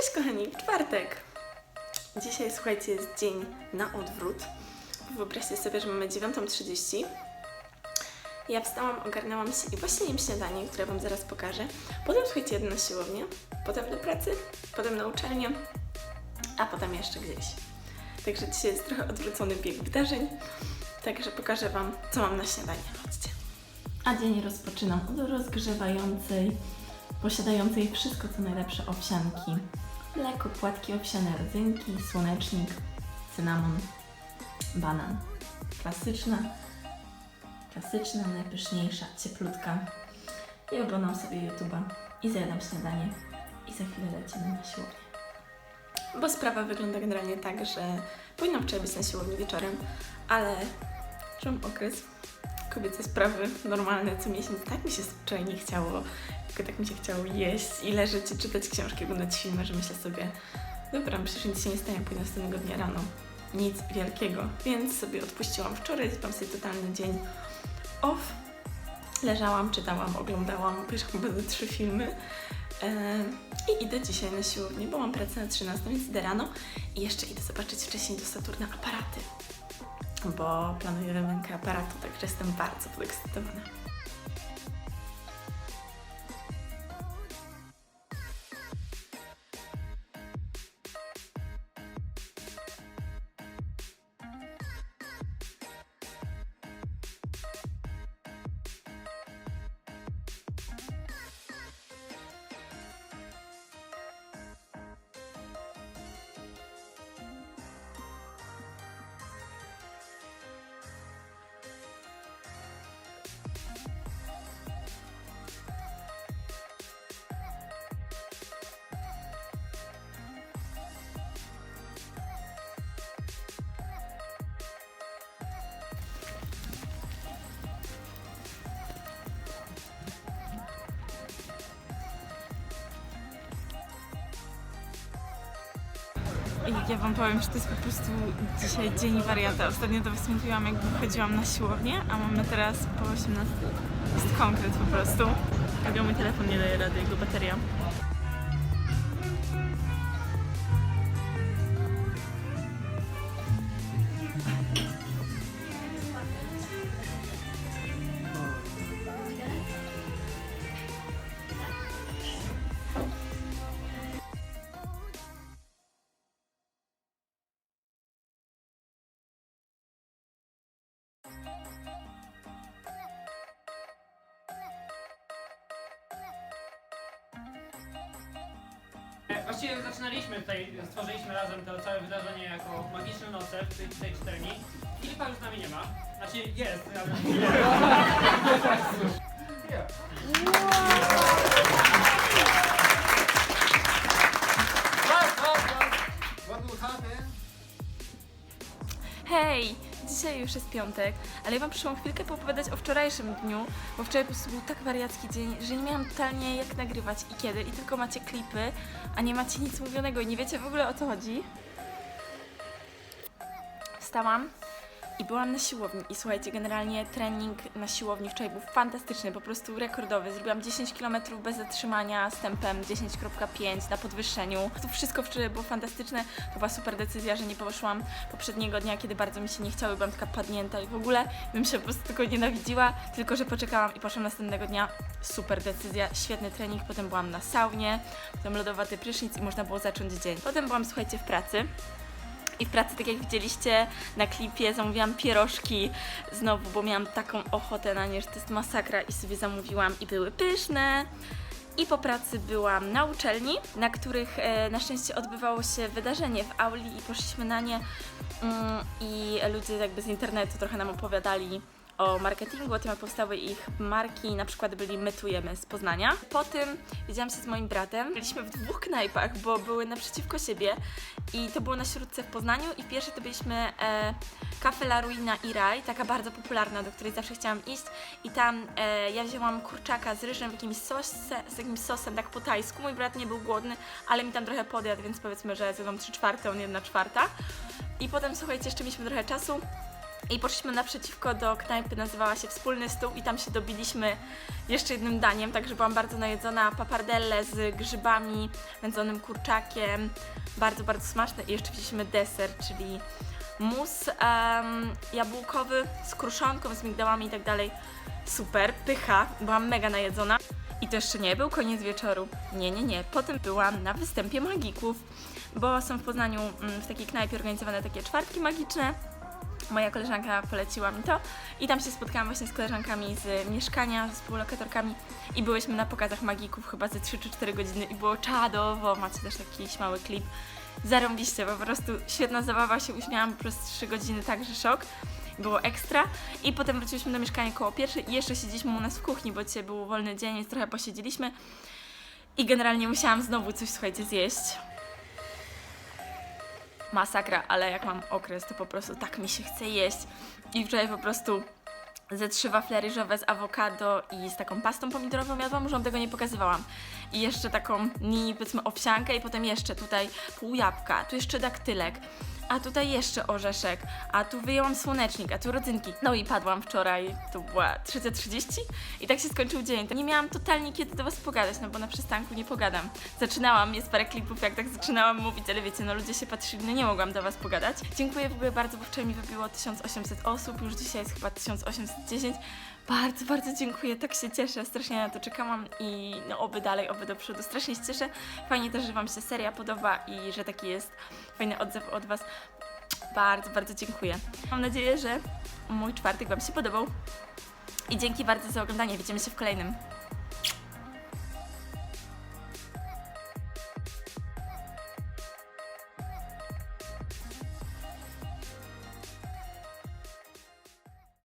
Cześć kochani, czwartek. Dzisiaj słuchajcie, jest dzień na odwrót. Wyobraźcie sobie, że mamy 9.30. Ja wstałam, ogarnęłam się i właśnie jem śniadanie, które Wam zaraz pokażę. Potem słuchajcie, jedę na siłownię, potem do pracy, potem na uczelnię, a potem jeszcze gdzieś. Także dzisiaj jest trochę odwrócony bieg wydarzeń. Także pokażę Wam, co mam na śniadanie. Chodźcie. A dzień rozpoczynam od rozgrzewającej, posiadającej wszystko co najlepsze owsianki. Mleko, płatki owsiane, rodzynki, słonecznik, cynamon, banan. Klasyczna, klasyczna, najpyszniejsza, cieplutka. I oglądam sobie YouTube'a i zjadam śniadanie i za chwilę lecimy na siłownię. Bo sprawa wygląda generalnie tak, że powinnam wczoraj być na siłowni wieczorem, ale mam okres kobiece sprawy normalne co miesiąc. Tak mi się wczoraj nie chciało, tylko tak mi się chciało jeść i leżeć i czytać książki, oglądać filmy, że myślę sobie, dobra, że nic się nie stanie, pójdę następnego dnia rano. Nic wielkiego, więc sobie odpuściłam wczoraj, mam sobie totalny dzień off. Leżałam, czytałam, oglądałam, obejrzałam chyba trzy filmy. I idę dzisiaj na siłownię, bo mam pracę na 13, więc idę rano i jeszcze idę zobaczyć wcześniej do Saturna aparaty bo planuję wymiankę aparatu, także jestem bardzo podekscytowana. I ja Wam powiem, że to jest po prostu dzisiaj dzień wariata. Ostatnio to Was jak wychodziłam na siłownię, a mamy teraz po 18. Jest konkret po prostu. Mój telefon nie daje rady, jego bateria. Właściwie zaczynaliśmy tutaj, stworzyliśmy razem to całe wydarzenie jako magiczne noce w tej, w tej czterni. Filipa już z nami nie ma. Znaczy jest, ale... What Już jest piątek, ale ja Wam przyszłam chwilkę poopowiadać o wczorajszym dniu, bo wczoraj po prostu był tak wariacki dzień, że nie miałam totalnie jak nagrywać i kiedy, i tylko macie klipy, a nie macie nic mówionego i nie wiecie w ogóle o co chodzi. Wstałam i byłam na siłowni i słuchajcie, generalnie trening na siłowni wczoraj był fantastyczny, po prostu rekordowy. Zrobiłam 10 km bez zatrzymania z tempem 10.5 na podwyższeniu. To wszystko wczoraj było fantastyczne. To była super decyzja, że nie poszłam poprzedniego dnia, kiedy bardzo mi się nie chciało byłam taka padnięta i w ogóle bym się po prostu tylko nienawidziła, tylko że poczekałam i poszłam następnego dnia. Super decyzja, świetny trening. Potem byłam na saunie, potem lodowaty prysznic i można było zacząć dzień. Potem byłam, słuchajcie, w pracy. I w pracy, tak jak widzieliście na klipie, zamówiłam pierożki znowu, bo miałam taką ochotę na nie, że to jest masakra i sobie zamówiłam i były pyszne. I po pracy byłam na uczelni, na których e, na szczęście odbywało się wydarzenie w auli i poszliśmy na nie mm, i ludzie jakby z internetu trochę nam opowiadali o marketingu, o tym jak powstały ich marki, na przykład byli Mytujemy z Poznania. Po tym widziałam się z moim bratem, byliśmy w dwóch knajpach, bo były naprzeciwko siebie i to było na Śródce w Poznaniu i pierwsze to byliśmy e, Cafe La Ruina i Raj, taka bardzo popularna, do której zawsze chciałam iść i tam e, ja wzięłam kurczaka z ryżem jakimś sosie, z jakimś sosem tak po tajsku, mój brat nie był głodny, ale mi tam trochę podjadł, więc powiedzmy, że zjadłam 3 czwarte, on 1 czwarta. I potem, słuchajcie, jeszcze mieliśmy trochę czasu I poszliśmy naprzeciwko do knajpy, nazywała się Wspólny Stół i tam się dobiliśmy jeszcze jednym daniem, także byłam bardzo najedzona. Papardelle z grzybami, wędzonym kurczakiem, bardzo, bardzo smaczne. I jeszcze wzięliśmy deser, czyli mus em, jabłkowy z kruszonką, z migdałami i tak dalej. Super, pycha, byłam mega najedzona. I to jeszcze nie był koniec wieczoru. Nie, nie, nie. Potem byłam na występie magików, bo są w Poznaniu mm, w takiej knajpie organizowane takie czwartki magiczne. Moja koleżanka poleciła mi to i tam się spotkałam właśnie z koleżankami z mieszkania, z współlokatorkami i byłyśmy na pokazach magików chyba ze 3 czy 4 godziny i było czadowo. Macie też taki mały klip. Zarąbiście, po prostu świetna zabawa, się uśmiałam przez 3 godziny, także szok. Było ekstra. I potem wróciliśmy do mieszkania koło pierwszej i jeszcze siedzieliśmy u nas w kuchni, bo dzisiaj był wolny dzień, więc trochę posiedzieliśmy. I generalnie musiałam znowu coś, słuchajcie, zjeść. Masakra, ale jak mam okres, to po prostu tak mi się chce jeść. I wczoraj po prostu ze trzy wafle ryżowe z awokado i z taką pastą pomidorową jadłam, już wam tego nie pokazywałam. I jeszcze taką mini, powiedzmy, owsiankę i potem jeszcze tutaj pół jabłka, tu jeszcze daktylek, a tutaj jeszcze orzeszek, a tu wyjęłam słonecznik, a tu rodzynki. No i padłam wczoraj, to była 3.30 i tak się skończył dzień. Nie miałam totalnie kiedy do was pogadać, no bo na przystanku nie pogadam. Zaczynałam, jest parę klipów, jak tak zaczynałam mówić, ale wiecie, no ludzie się patrzyli, no nie mogłam do was pogadać. Dziękuję w ogóle bardzo, bo wczoraj mi wybiło 1800 osób, już dzisiaj jest chyba 1810. Bardzo, bardzo dziękuję, tak się cieszę, strasznie na to czekałam i no oby dalej, oby do przodu. Strasznie się cieszę. Fajnie też, że Wam się seria podoba i że taki jest fajny odzew od Was. Bardzo, bardzo dziękuję. Mam nadzieję, że mój czwartek Wam się podobał. I dzięki bardzo za oglądanie. Widzimy się w kolejnym.